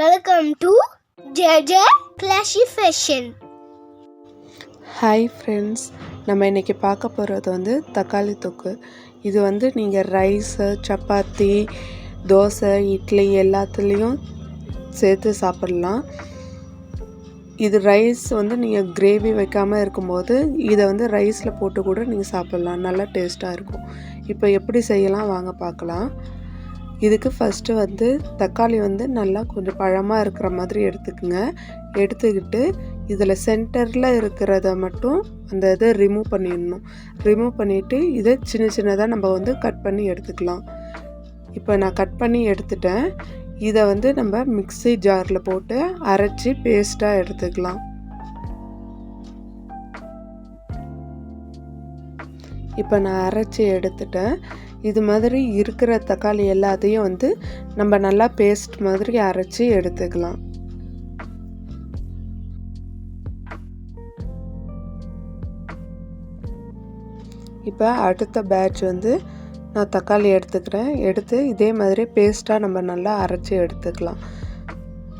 Welcome to ஜெஜ classy fashion hi friends நம்ம இன்றைக்கி பார்க்க போகிறது வந்து தக்காளி தொக்கு. இது வந்து நீங்கள் ரைஸு சப்பாத்தி தோசை இட்லி எல்லாத்துலேயும் சேர்த்து சாப்பிட்லாம். இது ரைஸ் வந்து நீங்கள் கிரேவி வைக்காமல் இருக்கும்போது இதை வந்து ரைஸில் போட்டு கூட நீங்கள் சாப்பிட்லாம். நல்லா டேஸ்ட்டாக இருக்கும். இப்போ எப்படி செய்யலாம்? வாங்க பார்க்கலாம். இதுக்கு ஃபஸ்ட்டு வந்து தக்காளி வந்து நல்லா கொஞ்சம் பழமாக இருக்கிற மாதிரி எடுத்துக்கோங்க. எடுத்துக்கிட்டு இதில் சென்டரில் இருக்கிறத மட்டும் அந்த இதை ரிமூவ் பண்ணிடணும். ரிமூவ் பண்ணிவிட்டு இதை சின்ன சின்னதாக நம்ம வந்து கட் பண்ணி எடுத்துக்கலாம். இப்போ நான் கட் பண்ணி எடுத்துட்டேன். இதை வந்து நம்ம மிக்ஸி ஜாரில் போட்டு அரைச்சி பேஸ்ட்டாக எடுத்துக்கலாம். இப்போ நான் அரைச்சி எடுத்துட்டேன். இது மாதிரி இருக்கிற தக்காளி எல்லாத்தையும் வந்து நம்ம நல்லா பேஸ்ட் மாதிரி அரைச்சி எடுத்துக்கலாம். இப்போ அடுத்த பேட்ச் வந்து நான் தக்காளி எடுத்துக்கிறேன். எடுத்து இதே மாதிரி பேஸ்ட்டாக நம்ம நல்லா அரைச்சி எடுத்துக்கலாம்.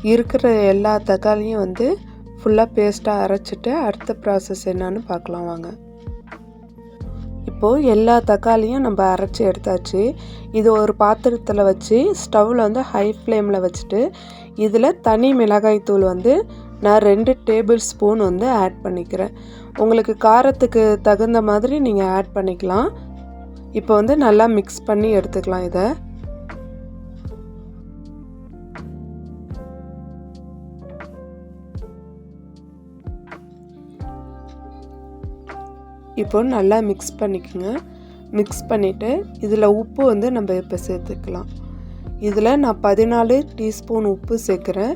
இருக்கிற எல்லா தக்காளியும் வந்து ஃபுல்லாக பேஸ்ட்டாக அரைச்சிட்டு அடுத்த ப்ராசஸ் என்னன்னு பார்க்கலாம் வாங்க. இப்போது எல்லா தக்காளியும் நம்ம அரைச்சி எடுத்தாச்சு. இது ஒரு பாத்திரத்தில் வச்சு ஸ்டவ்வில் வந்து ஹை ஃப்ளேமில் வச்சுட்டு இதில் தனி மிளகாய் தூள் வந்து நான் ரெண்டு டேபிள் ஸ்பூன் வந்து ஆட் பண்ணிக்கிறேன். உங்களுக்கு காரத்துக்கு தகுந்த மாதிரி நீங்கள் ஆட் பண்ணிக்கலாம். இப்போ வந்து நல்லா மிக்ஸ் பண்ணி எடுத்துக்கலாம் இதை. இப்போ நல்லா மிக்ஸ் பண்ணிக்கோங்க. மிக்ஸ் பண்ணிவிட்டு இதில் உப்பு வந்து நம்ம இப்போ சேர்த்துக்கலாம். இதில் நான் பதினாலு டீஸ்பூன் உப்பு சேர்க்குறேன்.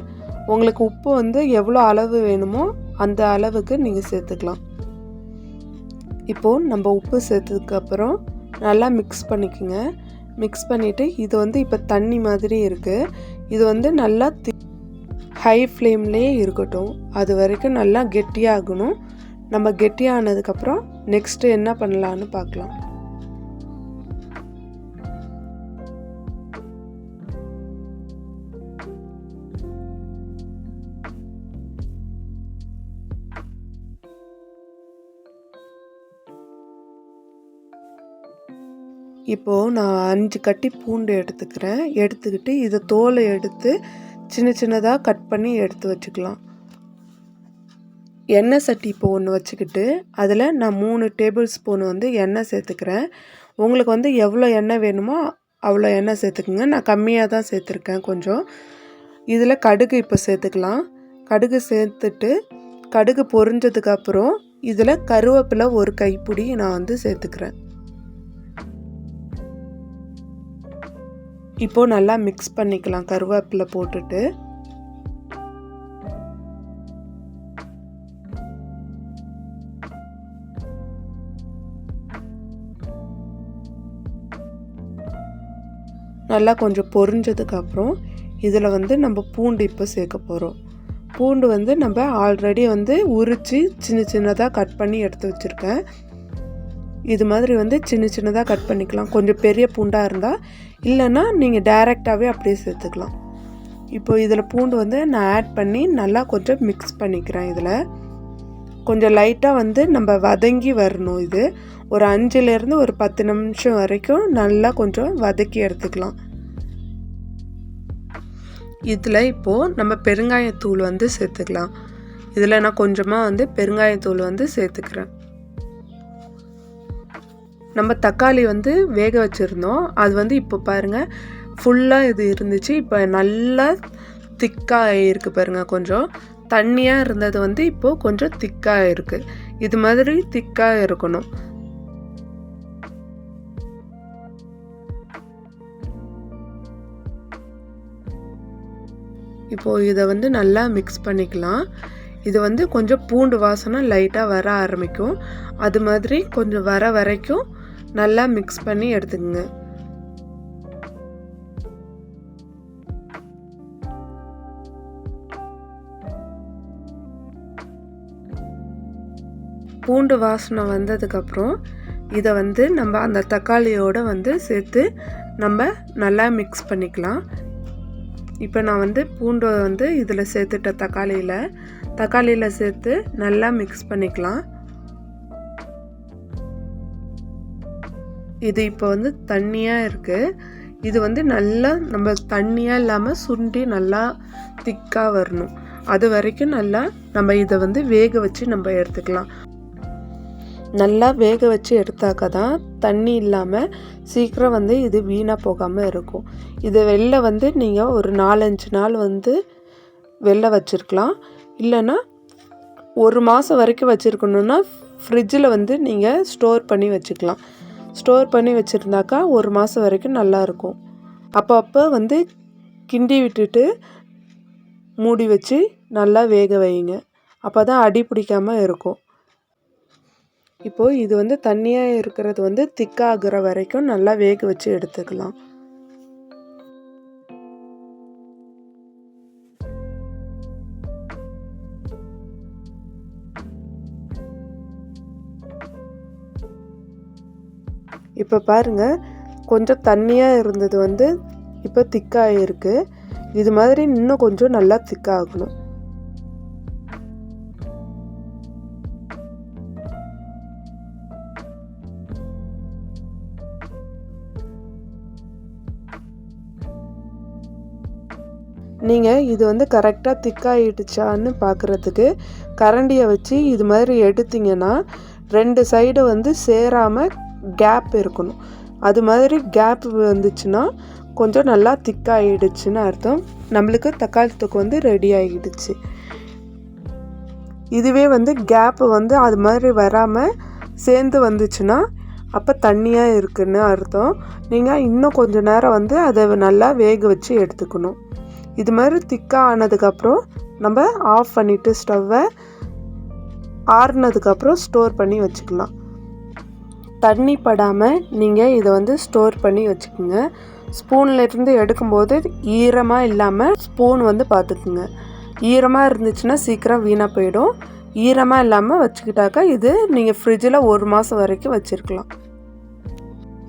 உங்களுக்கு உப்பு வந்து எவ்வளோ அளவு வேணுமோ அந்த அளவுக்கு நீங்கள் சேர்த்துக்கலாம். இப்போது நம்ம உப்பு சேர்த்ததுக்கப்புறம் நல்லா மிக்ஸ் பண்ணிக்கோங்க. மிக்ஸ் பண்ணிவிட்டு இது வந்து இப்போ தண்ணி மாதிரி இருக்குது இது வந்து நல்லா தி ஹை ஃப்ளேம்லேயே இருக்கட்டும். அது வரைக்கும் நல்லா கெட்டியாகணும். நம்ம கெட்டியானதுக்கப்புறம் நெக்ஸ்ட்டு என்ன பண்ணலான்னு பார்க்கலாம். இப்போது நான் அஞ்சு கட்டி பூண்டு எடுத்துக்கிறேன். எடுத்துக்கிட்டு இதை தோலை எடுத்து சின்ன சின்னதாக கட் பண்ணி எடுத்து வச்சுக்கலாம். எண்ணெய் சட்டி இப்போ ஒன்று வச்சுக்கிட்டு அதில் நான் மூணு டேபிள் ஸ்பூன் வந்து எண்ணெய் சேர்த்துக்கிறேன். உங்களுக்கு வந்து எவ்வளோ எண்ணெய் வேணுமோ அவ்வளோ எண்ணெய் சேர்த்துக்குங்க. நான் கம்மியாக தான் சேர்த்துருக்கேன் கொஞ்சம். இதில் கடுகு இப்போ சேர்த்துக்கலாம். கடுகு சேர்த்துட்டு கடுகு பொரிஞ்சதுக்கப்புறம் இதில் கருவேப்பிலை ஒரு கைப்பிடி நான் வந்து சேர்த்துக்கிறேன். இப்போது நல்லா மிக்ஸ் பண்ணிக்கலாம். கருவேப்பிலை போட்டுட்டு. நல்லா கொஞ்சம் பொரிஞ்சதுக்கப்புறம் இதில் வந்து நம்ம பூண்டு இப்போ சேர்க்க போகிறோம். பூண்டு வந்து நம்ம ஆல்ரெடி வந்து உரித்து சின்ன சின்னதாக கட் பண்ணி எடுத்து வச்சுருக்கேன். இது மாதிரி வந்து சின்ன சின்னதாக கட் பண்ணிக்கலாம். கொஞ்சம் பெரிய பூண்டாக இருந்தால் இல்லைன்னா நீங்கள் டைரெக்டாகவே அப்படியே சேர்த்துக்கலாம். இப்போ இதில் பூண்டு வந்து நான் ஆட் பண்ணி நல்லா கொஞ்சம் மிக்ஸ் பண்ணிக்கிறேன் இதில். கொஞ்சம் லைட்டாக வந்து நம்ம வதங்கி வரணும் இது. ஒரு அஞ்சுலேருந்து ஒரு பத்து நிமிஷம் வரைக்கும் நல்லா கொஞ்சம் வதக்கி எடுத்துக்கலாம். இதில் இப்போது நம்ம பெருங்காயத்தூள் வந்து சேர்த்துக்கலாம். இதில் நான் கொஞ்சமாக வந்து பெருங்காயத்தூள் வந்து சேர்த்துக்கிறேன். நம்ம தக்காளி வந்து வேக வச்சுருந்தோம். அது வந்து இப்போ பாருங்கள் ஃபுல்லாக இது இருந்துச்சு. இப்போ நல்லா திக்காக இருக்குது பாருங்கள் கொஞ்சம். தண்ணியாக இருந்தது வந்து இப்போது கொஞ்சம் திக்காக இருக்குது இது மாதிரி திக்காக இருக்கணும். இப்போது இதை வந்து நல்லா மிக்ஸ் பண்ணிக்கலாம். இது வந்து கொஞ்சம் பூண்டு வாசனை லைட்டாக வர ஆரம்பிக்கும். அது மாதிரி கொஞ்சம் வர வரைக்கும் நல்லா மிக்ஸ் பண்ணி எடுத்துக்கோங்க. பூண்டு வாசனை வந்ததுக்கப்புறம் இதை வந்து நம்ம அந்த தக்காளியோடு வந்து சேர்த்து நம்ம நல்லா மிக்ஸ் பண்ணிக்கலாம். இப்போ நான் வந்து பூண்டை வந்து இதில் சேர்த்துட்டேன் தக்காளியில் தக்காளியில் சேர்த்து நல்லா மிக்ஸ் பண்ணிக்கலாம். இது இப்போ வந்து தண்ணியாக இருக்குது இது வந்து நல்லா நம்ம தண்ணியாக இல்லாமல் சுண்டி நல்லா திக்காக வரணும். அது வரைக்கும் நல்லா நம்ம இதை வந்து வேக வச்சு நம்ம எடுத்துக்கலாம். நல்லா வேக வச்சு எடுத்தாக்க தான் தண்ணி இல்லாமல் சீக்கிரம் வந்து இது வீணாக போகாமல் இருக்கும். இதை வெளில வந்து நீங்கள் ஒரு நாலஞ்சு நாள் வந்து வெளில வச்சுருக்கலாம். இல்லைன்னா ஒரு மாதம் வரைக்கும் வச்சுருக்கணுன்னா ஃப்ரிட்ஜில் வந்து நீங்கள் ஸ்டோர் பண்ணி வச்சுக்கலாம். ஸ்டோர் பண்ணி வச்சுருந்தாக்கா ஒரு மாதம் வரைக்கும் நல்லாயிருக்கும் அப்போ அப்போ வந்து கிண்டி விட்டுட்டு மூடி வச்சு நல்லா வேக வைங்க. அப்போ தான் அடி பிடிக்காமல் இருக்கும். இப்போது இது வந்து தண்ணியாக இருக்கிறது வந்து திக்காகிற வரைக்கும் நல்லா வேக வச்சு எடுத்துக்கலாம். இப்போ பாருங்க கொஞ்சம் தண்ணியாக இருந்தது வந்து இப்போ திக்காக இருக்குது இது மாதிரி இன்னும் கொஞ்சம் நல்லா திக்காகணும். நீங்கள் இது வந்து கரெக்டாக திக்காயிடுச்சான்னு பார்க்குறதுக்கு கரண்டியை வச்சு இது மாதிரி எடுத்திங்கன்னா ரெண்டு சைடு வந்து சேராமல் கேப் இருக்கணும். அது மாதிரி கேப் வந்துச்சுன்னா கொஞ்சம் நல்லா திக்காயிடுச்சுன்னு அர்த்தம். நம்மளுக்கு தக்காளி தொக்கு வந்து ரெடி ஆகிடுச்சு இதுவே வந்து கேப்பு வந்து அது மாதிரி வராமல் சேர்ந்து வந்துச்சுன்னா அப்போ தண்ணியாக இருக்குன்னு அர்த்தம். நீங்கள் இன்னும் கொஞ்சம் நேரம் வந்து அதை நல்லா வேக வச்சு எடுத்துக்கணும். இது மாதிரி திக்காக ஆனதுக்கப்புறம் நம்ம ஆஃப் பண்ணிவிட்டு ஸ்டவ்வை ஆறுனதுக்கப்புறம் ஸ்டோர் பண்ணி வச்சுக்கலாம். தண்ணி படாமல் நீங்கள் இதை வந்து ஸ்டோர் பண்ணி வச்சுக்கோங்க. ஸ்பூன்லேருந்து எடுக்கும்போது ஈரமாக இல்லாமல் ஸ்பூன் வந்து பார்த்துக்குங்க. ஈரமாக இருந்துச்சுன்னா சீக்கிரம் வீணாக போயிடும். ஈரமாக இல்லாமல் வச்சுக்கிட்டாக்கா இது நீங்கள் ஃப்ரிட்ஜில் ஒரு மாதம் வரைக்கும் வச்சுருக்கலாம்.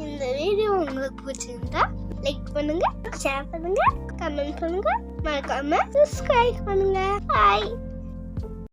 இந்த வீடியோ உங்களுக்கு பிடிச்சிருந்தா லைக் பண்ணுங்க ஷேர் பண்ணுங்க கமெண்ட் பண்ணுங்க. மறக்காம சப்ஸ்கிரைப் பண்ணுங்க. பாய்